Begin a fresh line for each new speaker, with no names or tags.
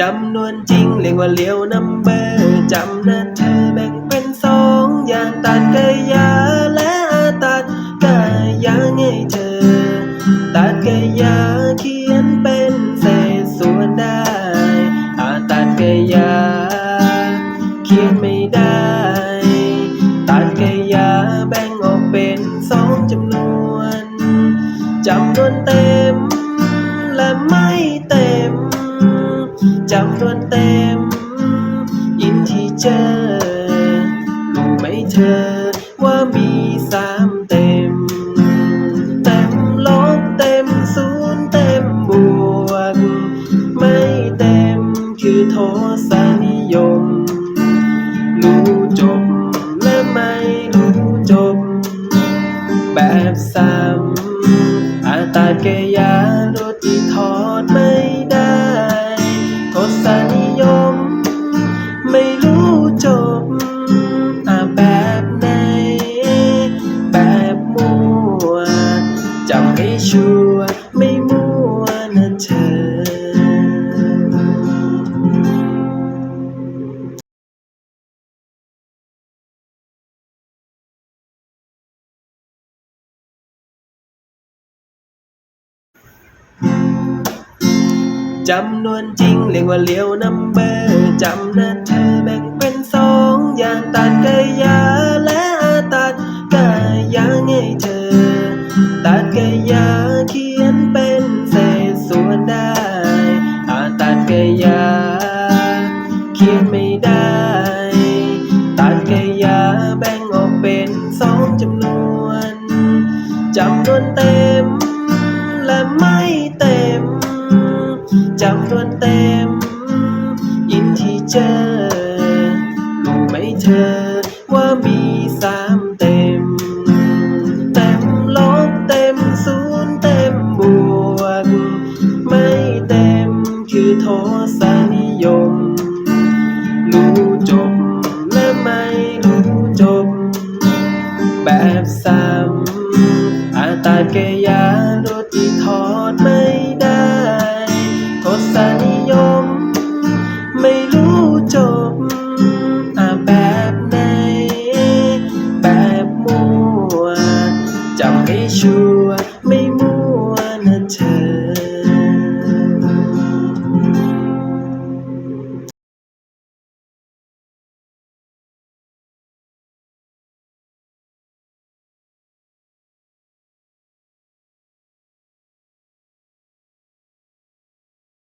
จำนวนจริงเรียกว่าเลี้ยวนัมเบอร์จำนะเธอแบ่งเป็นสองอย่างตัดกายาและตัดกายาไงเธอ ตัดกายาเขียนเป็นเศษส่วนได้อาตัดกายาเขียนไม่ได้ ตัดกายาแบ่งออกเป็นสองจำนวนจำนวนเต็มและไม่ จำนวนเต็มอินที่เจอ รู้ไหมเธอ ว่ามีสามเต็ม เต็มลบเต็มศูนย์เต็มบวก ไม่เต็มคือโทสานิยม รู้จบและไม่รู้จบ แบบซ้ำอาตาเกยารถที่ถอดไม่ได้ จำนวนจริงเรียกว่าเลี้ยวนัมเบอร์จำนะเธอแบ่งเป็นสองอย่างตัดกายาและตัดกายาไงเธอ ตัดกายาเขียนเป็นเศษส่วนได้อาตัดกายาเขียนไม่ได้ ตัดกายาแบ่งออกเป็นสองจำนวนจำนวนเต็ม และไม่เต็มจำนวนเต็ม ยินที่เจอรู้ไหมเธอ ว่ามีสามเต็ม เต็มลบเต็มศูนย์เต็มบวก ไม่เต็มคือโทสนิยม รู้จบและไม่รู้จบ แบบสามอาตาเกยา